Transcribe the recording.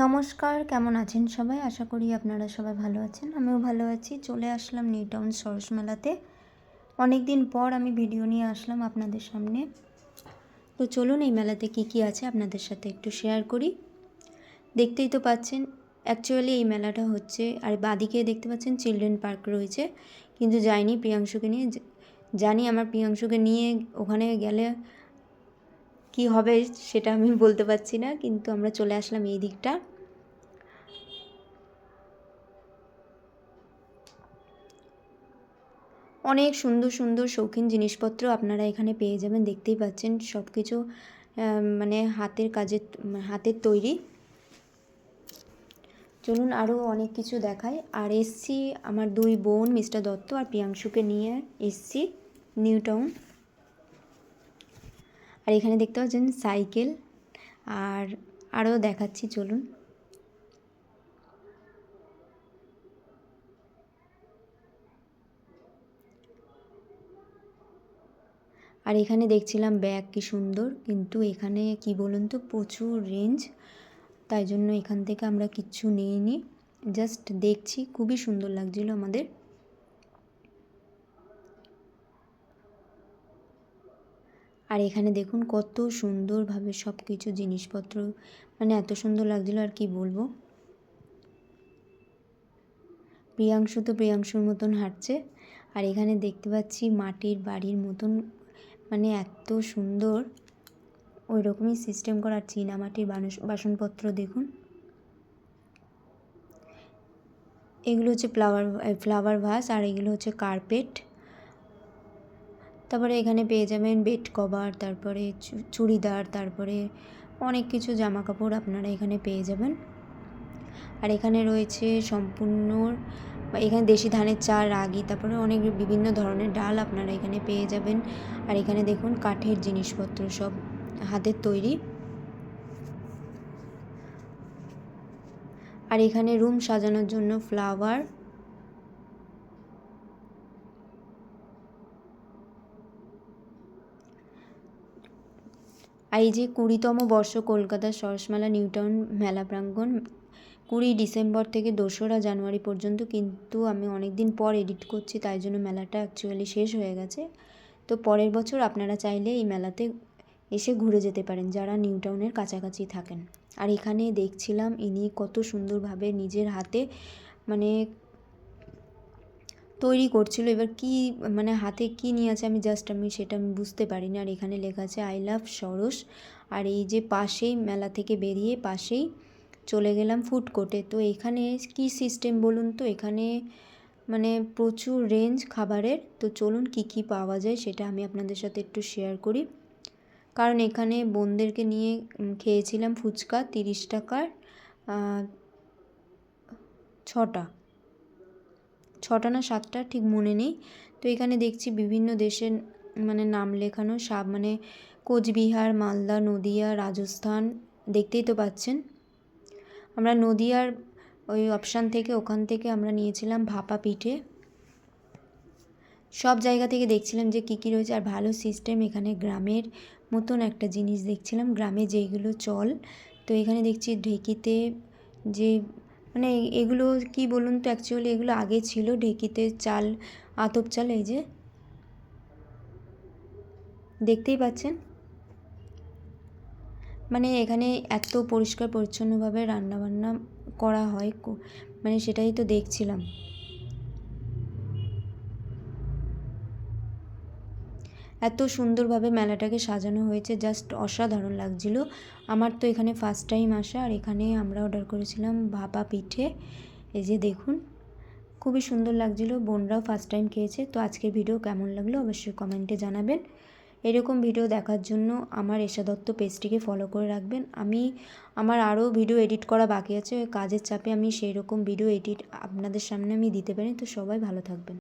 নমস্কার, কেমন আছেন সবাই? আশা করি আপনারা সবাই ভালো আছেন। আমিও ভালো আছি। চলে আসলাম নিউ টাউন সরস মেলাতে। অনেক দিন পর আমি ভিডিও নিয়ে আসলাম আপনাদের সামনে। তো চলুন এই মেলাতে কি কি আছে আপনাদের সাথে একটু শেয়ার করি। দেখতেই তো পাচ্ছেন অ্যাকচুয়ালি এই মেলাটা হচ্ছে, আর বাদিকে দেখতে পাচ্ছেন চিলড্রেন পার্ক রয়েছে। কিন্তু যাইনি প্রিয়াংশুকে নিয়ে। জানি আমার প্রিয়াংশুকে নিয়ে ওখানে গেলে কি হবে সেটা আমি বলতে পারছি না, কিন্তু আমরা চলে আসলাম এই দিকটা। অনেক সুন্দর সুন্দর শৌখিন জিনিসপত্র আপনারা এখানে পেয়ে যাবেন, দেখতেই পাচ্ছেন সব কিছু মানে হাতের কাজের হাতের তৈরি। চলুন আরও অনেক কিছু দেখাই। আর এসছি, আমার দুই বোন মিস্টার দত্ত আর প্রিয়াংশুকে নিয়ে এসছি, নিউ টাউন। আর এখানে দেখতে পাচ্ছেন সাইকেল। আর আরও দেখাচ্ছি, চলুন। আর এখানে দেখছিলাম ব্যাগ কি সুন্দর, কিন্তু এখানে কি বলুন তো, প্রচুর রেঞ্জ তাই জন্য এখান থেকে আমরা কিচ্ছু নিইনি। জাস্ট দেখছি, খুবই সুন্দর লাগছিল আমাদের। আর এখানে দেখুন কত সুন্দরভাবে সব কিছু জিনিসপত্র মানে এত সুন্দর লাগছিল আর কি বলব। প্রিয়াংশু তো প্রিয়াংশুর মতন হাঁটছে। আর এখানে দেখতে পাচ্ছি মাটির বাড়ির মতন মানে এত সুন্দর। ওই রকমই সিস্টেম করার চীনামাটির বাসনপত্র দেখুন। এগুলো হচ্ছে ফ্লাওয়ার ফ্লাওয়ার ভাস আর এগুলো হচ্ছে কার্পেট তারপরে এখানে পেয়ে যাবেন বেড কভার তারপরে চুড়িদার, তারপরে অনেক কিছু জামা কাপড় আপনারা এখানে পেয়ে যাবেন। আর এখানে রয়েছে সম্পূর্ণ এখানে দেশি ধানের চাল রাগি, তারপরে অনেক বিভিন্ন ধরনের ডাল আপনারা এখানে পেয়ে যাবেন। আর এখানে দেখুন কাঠের জিনিসপত্র সব হাতের তৈরি। আর এখানে রুম সাজানোর জন্য ফ্লাওয়ার এই যে কুড়িতম বর্ষ কলকাতা সরসমেলা নিউটাউন মেলা প্রাঙ্গণ, কুড়ি ডিসেম্বর থেকে দোসরা জানুয়ারি পর্যন্ত কিন্তু আমি অনেক দিন পর এডিট করছি, তাই জন্য মেলাটা অ্যাকচুয়ালি শেষ হয়ে গেছে। তো পরের বছর আপনারা চাইলে এই মেলাতে এসে ঘুরে যেতে পারেন, যারা নিউ টাউনের কাছাকাছি থাকেন। আর এখানে দেখছিলাম ইনি কত সুন্দরভাবে নিজের হাতে মানে তৈরি করছিল, এবার কি মানে হাতে কি নিয়ে আছে আমি জাস্ট আমি সেটা আমি বুঝতে পারি পারিনি। আর এখানে লেখা আছে আই লাভ সরস আর এই যে পাশেই মেলা থেকে বেরিয়ে পাশেই চলে গেলাম ফুড কোর্টে তো এখানে কি সিস্টেম বলুন তো? এখানে মানে প্রচুর রেঞ্জ খাবারের। তো চলুন কি কি পাওয়া যায় সেটা আমি আপনাদের সাথে একটু শেয়ার করি। কারণ এখানে বোনদেরকে নিয়ে খেয়েছিলাম ফুচকা তিরিশ টাকার ছটা। ছটা না সাতটা ঠিক মনে নেই। তো এখানে দেখছি বিভিন্ন দেশের মানে নাম লেখানো সব মানে কোচবিহার, মালদা, নদিয়া, রাজস্থান দেখতেই তো পাচ্ছেন। আমরা নদিয়ার ওই অপশান থেকে ওখান থেকে আমরা নিয়েছিলাম ভাপা পিঠে। সব জায়গা থেকে দেখছিলাম যে কী কী রয়েছে আর ভালো সিস্টেম এখানে গ্রামের মতন একটা জিনিস দেখছিলাম, গ্রামে যেইগুলো চল। তো এখানে দেখছি ঢেকিতে যে মানে এগুলো কি বলুন তো অ্যাকচুয়ালি এগুলো আগে ছিল, ঢেকিতে চাল, আতপ চাল, এই যে। দেখতেই পাচ্ছেন? মানে এখানে এত পরিষ্কার পরিচ্ছন্নভাবে রান্নাবান্না করা হয় মানে সেটাই তো দেখছিলাম। এত সুন্দরভাবে মেলাটাকে সাজানো হয়েছে জাস্ট অসাধারণ লাগছিল। আমার তো এখানে ফার্স্ট টাইম আসা, আর এখানে আমরা অর্ডার করেছিলাম ভাপা পিঠে। এই যে দেখুন, খুবই সুন্দর লাগছিল, বোনরাও ফার্স্ট টাইম খেয়েছে। তো আজকের ভিডিও কেমন লাগল অবশ্যই কমেন্টে জানাবেন। এরকম ভিডিও দেখার জন্য আমার এশা দত্ত পেজটিকে ফলো করে রাখবেন। আমি, আমার আরও ভিডিও এডিট করা বাকি আছে, কাজের চাপে আমি সেই রকম ভিডিও এডিট আপনাদের সামনে আমি দিতে পারি। তো সবাই ভালো থাকবেন।